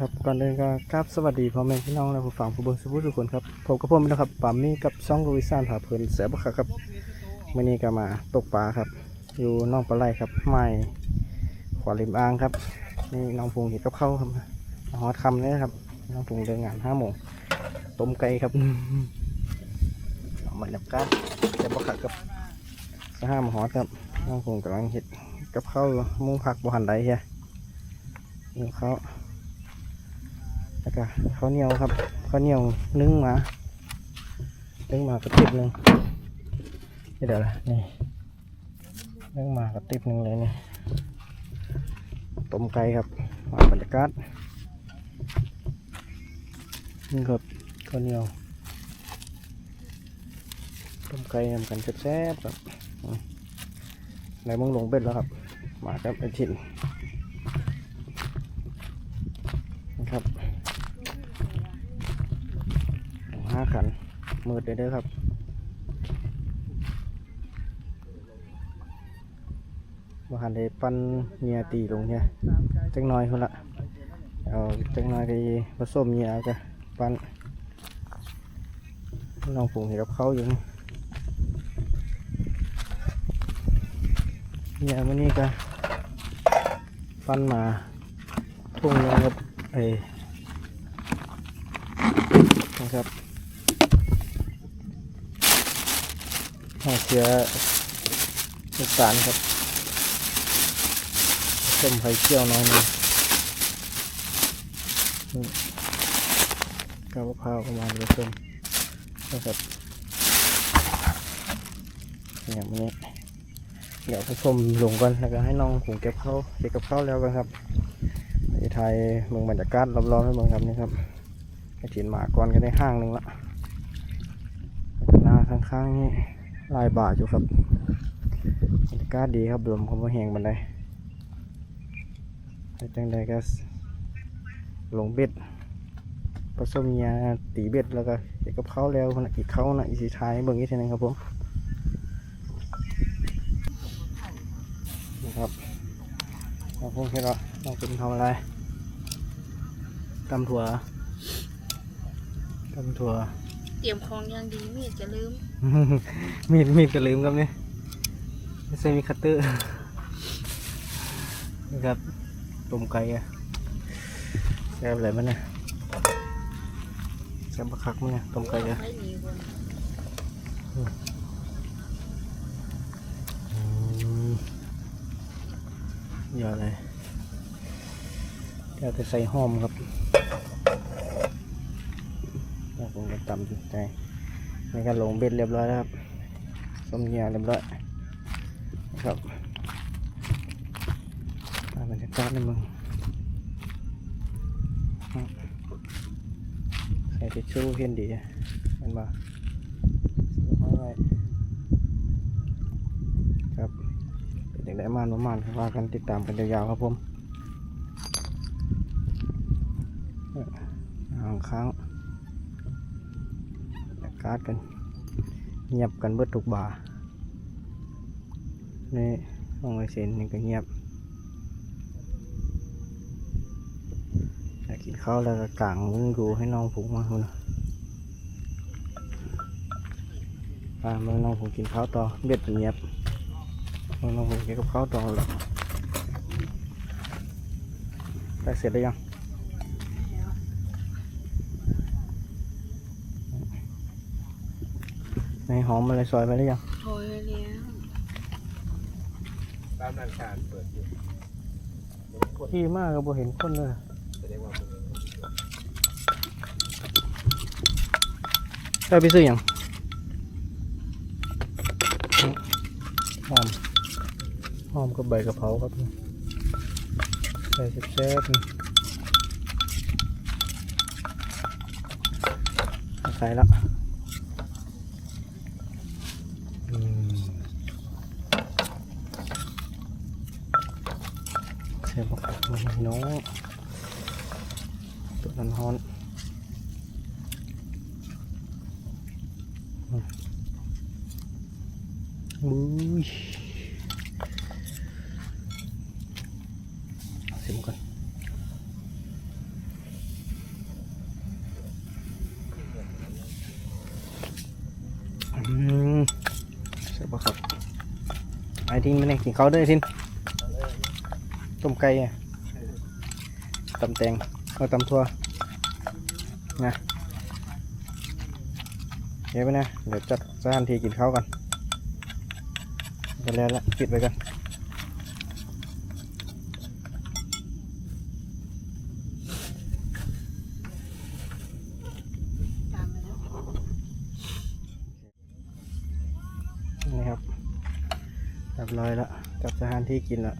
ครับก่อนอื่นก็ครับสวัสดีพ่อแม่พี่น้องและผู้ฟังผู้เบิ่งสุภุทุกคนครับผมกับผมนะครับปามี่กับซ่องลุยซานผาเพลินเสือบักขะครับมื่อนี้ก็มาตกปลาครับ อยู่น้องปลาไหลครับไม้ขวาริมอ่างครับนี่น้องพุงเห็ดกับข้าวครับฮอดคำเลยครับน้องพุงเดินงานห้าโมงต้มไก่ครับบรรยากาศเสือบักขะครับสห้ามฮอดครับน้องพุงกำลังเห็ดกับข้าวมุ้งผักบหันใดเฮียนี่เขา แล้วก็ข้าวเหนียวครับข้าวเหนียวนึ่งมานึ่งมากระติบหนึ่งนี่เดี๋ยวละนี่นึ่งมากระติบหนึ่งเลยนี่ต้มไก่ครับมาบรรยากาศนี่ครับข้าวเหนียวต้มไก่ทำกันแซ่บๆครับไหนมึงลงเบ็ดแล้วครับ มาครับไอถิ่นนะครับ ห้าขัน มืดเลยเด้อครับว่าหันได้ปั้นเหงียตีลงเนี่ยจังน้อยคนละเอาจังน้อยไปผสมเหงียกันปั้นน้องผูงเห็นกับเขาอยู่นี่เหงียมันนี่ก็ปั้นมาทุ่งนึงครับไอ้นะครับ หาเชื้อลูกตาลครับต้มไข่เจียวน้อยหนึงกาวมะพร้าวประมาณนี้ต้มนะครับอย่างนี้เดี๋ยวผสมลงก่อนแล้วก็ให้น้องผงเก็บเข้าวเก็บกับข้าวแล้วกันครับไปไทยเมืองบรรยากาศรอบๆให้เมืองครับนี่ครับไอถิ่นหมาก่อนก็ได้ห้างหนึ่งละหน้าข้างๆนี่ ลายบาทอยู่ครับบรรยากาศดีครับลมเขาบ่แหงบันไดแต่จังใดก็ลงเบ็ดผสมยาตีเบ็ดแล้วก็เก็บกับเขาแล้วคนะอีกเขาน่ะอีสีท้ายเบิ่งอีกทีหนึงครับผมนี่ครับเราคงเห็นว่าน้องเป็นทำอะไรตำถั่วตำถั่ว ตรียมของอย่างดีมีดจะลืม มีดมีดก็ลืมครับเนี่ยไม่ใช่มีคัตเตอร์นี่ครับต้มไก่อะแซ่บอะไรมันเนี่ยแซ่บบักคักมันเนี่ยต้มไก่อะไม่มีคนอืมเยอะเลยเดี๋ยวจะใส่หอมครับแล้ว ผมก็ตำจุดใจนี่ก็ลงเบ็ดเรียบร้อยแล้วครับส้มเหี่ยเรียบร้อยนะครับมาบรรยากาศในเมืองใส่ทิชชู่เห็นดีเห็นบ่ไว้ครับเป็นอย่างไรมานประมาณว่ากันติดตามกันยาวๆครับผมห่างค้าง บรรยากาศกันเงียบกันเบิดทุกบาร์นี่ห้องไอเซนนี่ก็เงียบอยากกินข้าวแล้วก็กางมุ้งดูให้น้องผูกมาคุณอ่าเมื่อน้องผูกกินข้าวต่อเบ็ดเงียบเมื่อน้องผูกกินกับข้าวต่อแล้วได้เสร็จแล้วยังใน หอมอะไรซอยไปแล้วยังโอยเลี้ยงตามร้านชาญเปิดอยู่ที่มากก็บ่เห็นคนเลยแสดงว่ามึงได้ไปซื้ออยังหอมหอมกับใบกะเพราครับใส่แซ่บๆนี่ใส่ละ ส่บอกมาให้น้องตัวนั้นฮอนบุ้ยเสียงกันอืมเสียบครับไอ้ทิ้งไม่ได้กินเขาด้วยทิ้ ต้มไก่ตำแตงเอาตำทั่วนะเดี๋ยวไปนะ เดี๋ยวจัดสถานที่กินข้าวก่อนไปแล้วละปิดไปก่อนนี่ครับเรียบร้อยแล้วจัดสถานที่กินแล้ว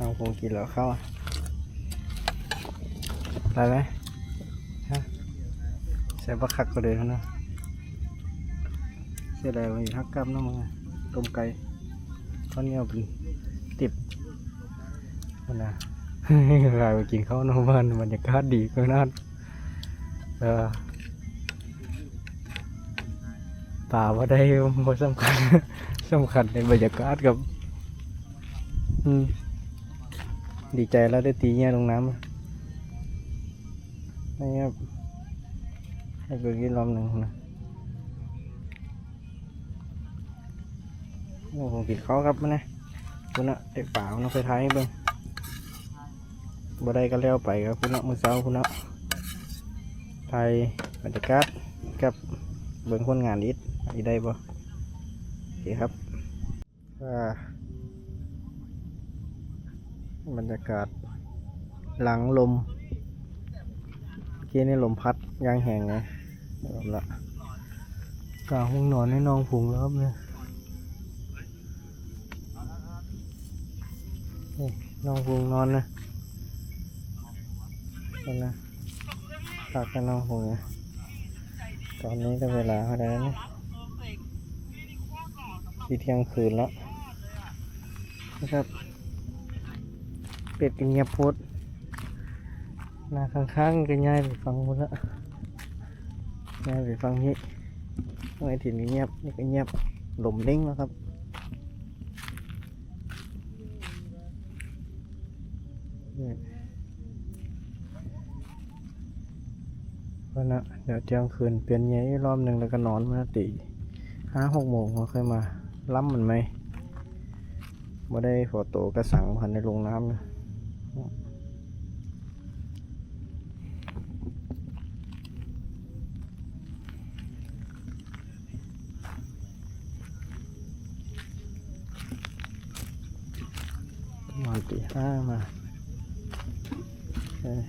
เอาคงกินแล้วเข้าวอะไปไหมฮะใส่บักคักก็เลยนะเสียดายวันนี้ฮักกับน้ำมันต้มไก่ข้าวเหนียวเป็นติบนั่นนะกลายไปกินข้าวนอกบ้านบรรยากาศดีก็น่าเออป่าว่าได้บ่สำคัญสำคัญในบรรยากาศกับ อืม ดีใจแล้วได้ตีเงี้ยลงน้ำนี่ครับให้เกิดกินรอบหนึ่งนะโอ้ผมกินข้าครับมันนะคุณน่ะเด็กป่าคุณนะไปท้ายเบิ่งบ่ได้ก็แล้วไปครับคุณน่ะมือเช้าคุณน่ะไทยบรรยากาศกับเบิ่งคนงานนิดอีได้บ่โอเคครับอ่า บรรยากาศ หลังลมเมื่อกี้นี่ลมพัดยางแหงไงลมละกางห้องนอนให้น้องผงแล้วครับเนี่ยน้องผงนอนนะนอนนะฝากกันน้องผงนะตอนนี้ก็เวลาเท่าไหร่แล้วนี่ที่เที่ยงคืนแล้วนะครับ เป็ดก็เงียบพดหน้าข้างๆก็ย้ายไปฟังหมดละย้ายไปฟังนี้ไอ้ถิ่นก็เงียบนี่ก็เงียบหลมเด้งแล้วครับนี่ก็นะเดี๋ยวเที่ยงคืนเปลี่ยนเงี้ยอีกรอบหนึ่งแล้วก็นอนมาตีห้าหกโมงมาค่อยมาล้ำมันไหมไม่ได้ฝอโตกระสังพันในโรงน้ำนะ มาณตีห้ามาเอ้ย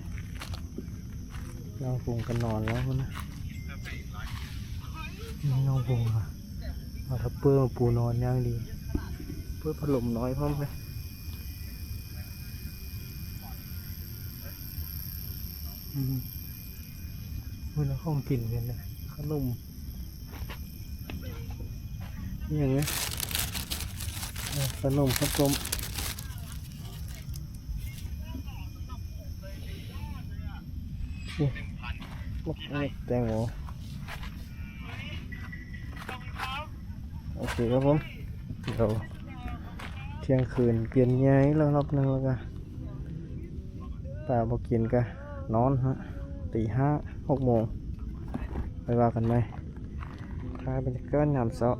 น้องพุงกันนอนแล้วนะนี่น้องพุงอะเอาทับเปอร์มาปูนอนย่างดี เพื่อพัดลมน้อยพร้อมเลยอืมเมื่อห้องกินกันนะขนมนี่อย่างเงี้ยขนมข้าวต้มนี่ลูกนี่ แตงโมโอเคครับผมเดี๋ยวเที่ยงคืนเปลี่ยนย้ายแล้วรอบนึงแล้วกันป่าบอกกินกันนอนฮะตีห้าหกโมงไปว่ากันไหมทายบรรยากาศยามเช้า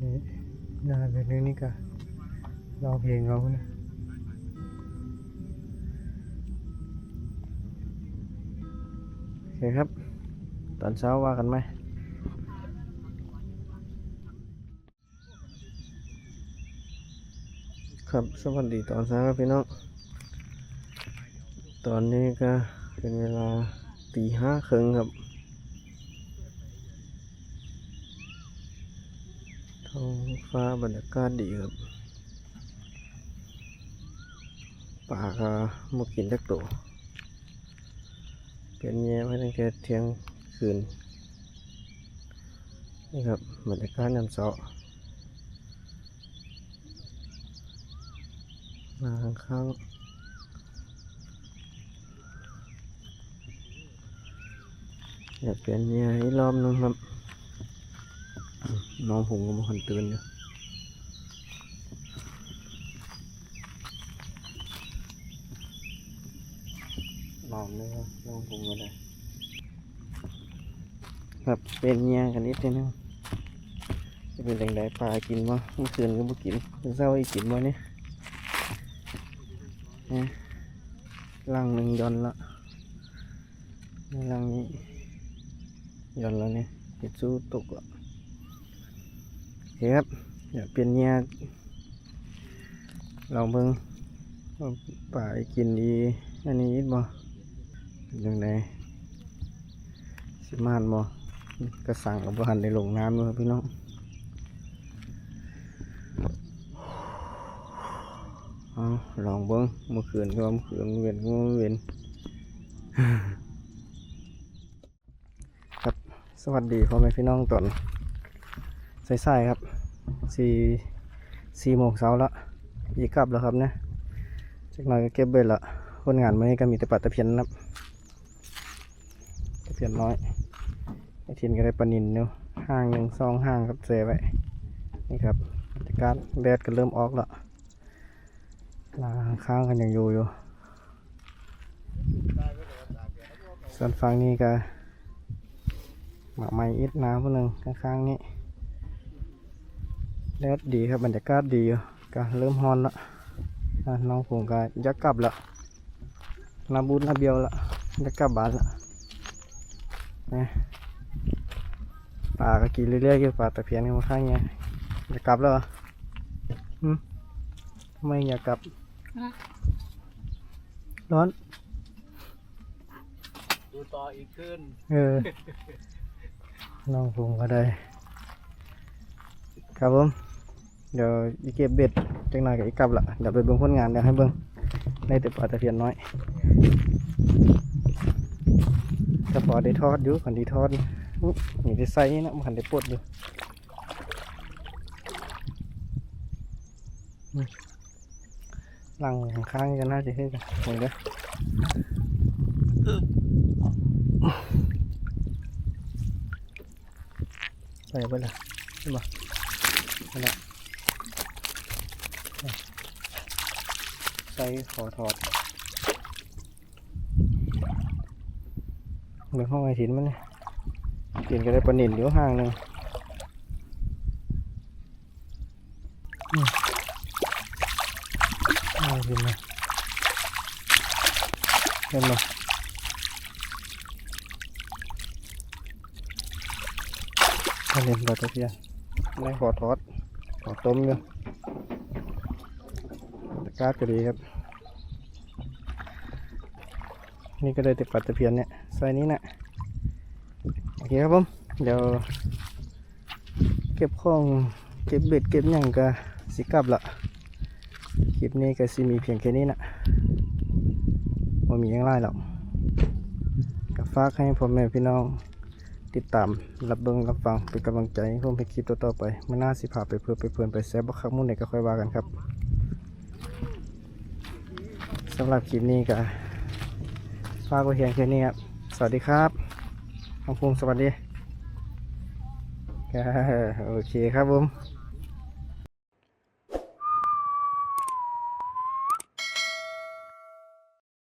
นี่น่าเป็นเรื่องนี้กันร้อเพลงเรานะ เคครับ ตอนเช้าว่ากันไหมครับสวัสดีตอนเช้าครับพี่น้อง ตอนนี้ก็เป็นเวลาตีห้าครึ่งครับท้องฟ้าบรรยากาศดีครับป่าก็มากินจักตัว เป็นแย่ไว้ตั้งแต่เที่ยงคืนนี่ครับบรรยากาศน้ำเสาะมาข้างอยากเปลี่ยนเนี่ยอีกรอบนึงครับอืมน้องผมก็มาคนตื่นอยู่ นอนเลยครับน้องผมก็ได้ครับเป็นเนี่ยกันนิดนึงจะเป็นแหล่งใดปลากินบ่เมื่อคืนก็บ่กินเมื่อเช้าอีกกินบ่เนี่ยนะลังหนึ่งย้อนละลังนี้ย้อนแล้วเนี่ยเห็ดสู้ตกละโอเคครับอย่าเปลี่ยนเนี่ยลองเบิ่งว่าไอ้กินดี อันนี้อีกบ่ ยังไงสิมานบ่กระสังกับหันในหลงน้ำเลยพี่น้องเอาลองเบิ้งเมื่อคืนก็เมื่อคืนเวียนก็เวียนครับสวัสดีพ่อแม่พี่น้องตอนสายๆครับสี่สี่โมงเช้าละยีกลับแล้วครับเนี่ยจากหน่อยก็เก็บเบ็ดละคนงานวันนี้ก็มีแต่ปลาตะเพียนนะครับ ตะเพียนน้อยไอทินก็ได้ปลานินเนาะห้างหนึ่งสองห้างครับเซไว้นี่ครับบรรยากาศแดดก็เริ่มออกแล้วลาข้างกันยังอยู่อยู่ส่วนฝั่งนี้ก็หมากไม้อิดน้ำพวกนึงข้างๆนี้แดดดีครับบรรยากาศดีอยู่ก็เริ่มฮอนละน้องผมก็จะกลับละนาบูดนาเบียวละจะกลับบ้านละ นะปลาก็กินเรื่อยๆอยู่ปลาตะเพียนกันมาข้างเนี้ยจะกลับแล้วเหรอหืมทำไมอยากกลับ ร้อน ดูต่ออีกขึ้น เออ น้องผมก็ได้ ครับผม เดี๋ยวอีเก็บเบ็ดจังหน่อยกับอีกกลับละเดี๋ยวไปเบิ่งผลงานเดี๋ยวให้เบิ่งได้แต่ปลาตะเพียนน้อยก็ พอได้ทอดอยู่ขันดีทอดอุ๊ยมีได้ใส่นะขันได้ปลดอยู่อืมหลังข้างกันน่าจะขึ้นกันเห็นเด้อใส่ไปเลยใช่ปะนั่นแหละใส่ขอถอด เดี๋ยวห้องไอถินมันเนี่ยถินก็ได้ปลาหนินอยู่ห่างหนึ่งอืมเอาถินมาเห็นไหมอันนี้ปลาตะเพียนไม่ขอทอดขอต้มอยู่ตะกร้าก็ดีครับ นี่ก็เลยติดปลาตะเพียนเนี่ย ใส่นี้นะโอเคครับผม เดี๋ยว เก็บของเก็บเบ็ดเก็บหยังก็สิกลับละคลิปนี้ก็สิมีเพียงแค่นี้นะว่ามีหยังไรหรอกก็ฝากให้พ่อแม่พี่น้องติดตามรับเบิงรับฟังเป็นกำลังใจให้ผมไปคลิปต่อๆไปมันน่าสิพาไปเพื่อไปเพื่อนไปแซ่บบักคักมุ่นไหนก็ค่อยว่ากันครับสำหรับคลิปนี้ก็ฝากไว้เพียงแค่นี้ครับ สวัสดีครับน้องภูมิสวัสดีโอเคครับผม